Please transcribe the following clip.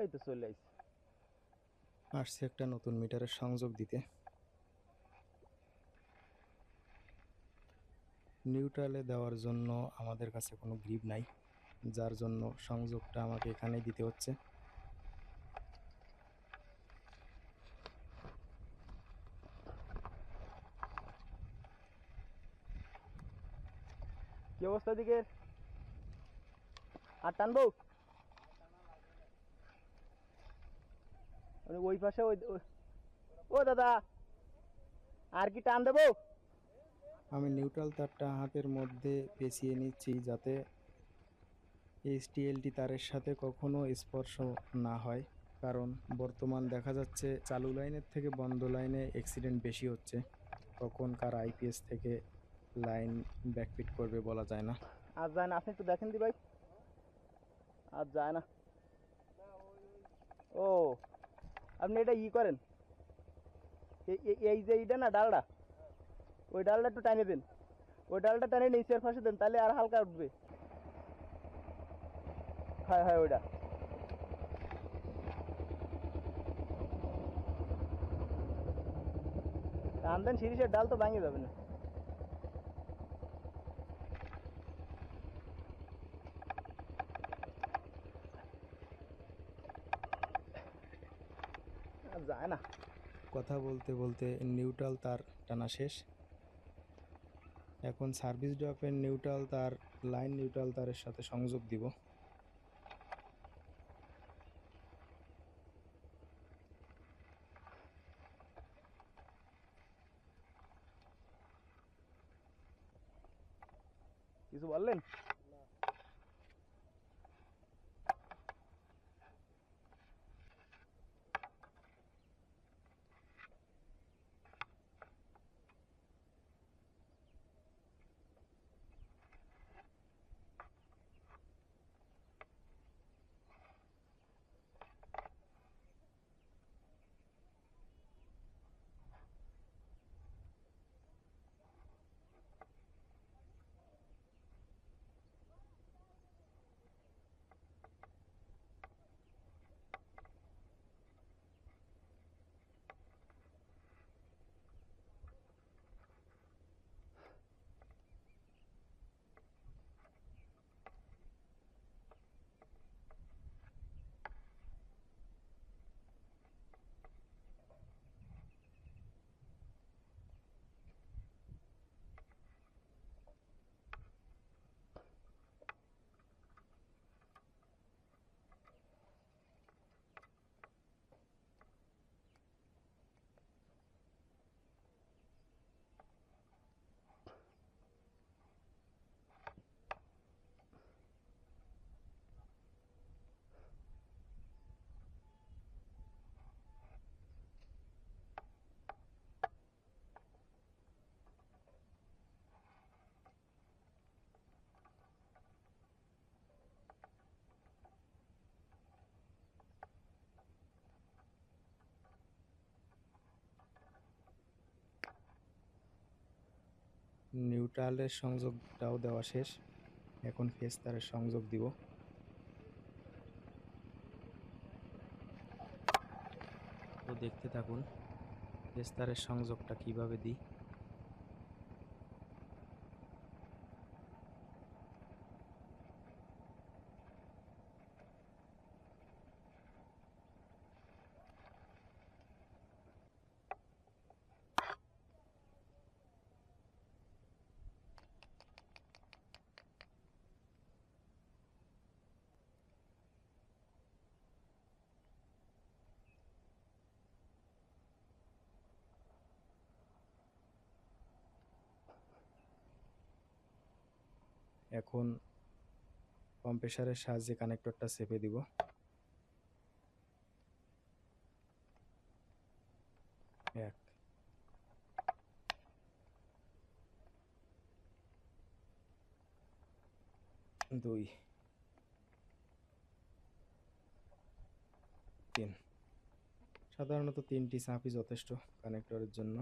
এই তো চলে আইছি। আসছে একটা নতুন মিটারের সংযোগ দিতে। নিউট্রালে দেওয়ার জন্য আমাদের কাছে কোনো গ্রিপ নাই যার জন্য সংযোগটা আমাকে এখানেই দিতে হচ্ছে। কি অবস্থা দিকে আর টানবো? মানে ওই পাশে ওই ও দাদা আর কি টান দেবো? আমি নিউট্রাল তারটা হাতের মধ্যে পেঁচিয়ে নিচ্ছি যাতে এইচটিএলটি তারের সাথে কখনো স্পর্শ না হয় কারণ বর্তমান দেখা যাচ্ছে চালু লাইনের থেকে বন্ধ লাইনে অ্যাক্সিডেন্ট বেশি হচ্ছে। কখন কার আইপিএস থেকে লাইন ব্যাকফিট করবে বলা যায় না। আর যায় না আপনি একটু দেখেন দি ভাই আর যায় না ও আপনি এটা ই করেন। এই- যে এইটা না ডালটা ওই ডালটা একটু টানে দেন। ওই ডালটা টানে নিচের ফাঁসে দেন, তাহলে আর হালকা উঠবে। হয় হয়, ওইটা। টান শিরিষের ডাল তো ভাঙে যাবে না। যায় না। কথা বলতে বলতে নিউট্রাল তার টানা শেষ। এখন সার্ভিস ড্রপের নিউট্রাল তার লাইন নিউট্রাল তারের সাথে সংযোগ দিব। কিছু বললেন? নিউট্রালের সংযোগটাও দেওয়া শেষ। এখন ফেস তারের সংযোগ দিব। তো দেখতে থাকুন ফেস তারের সংযোগটা কীভাবে দিই। এখন কম্প্রেসারের সাহায্যে কানেক্টরটা চেপে দিব। এক। দুই। তিন। সাধারণত তিনটি চাপই যথেষ্ট কানেক্টরের জন্য।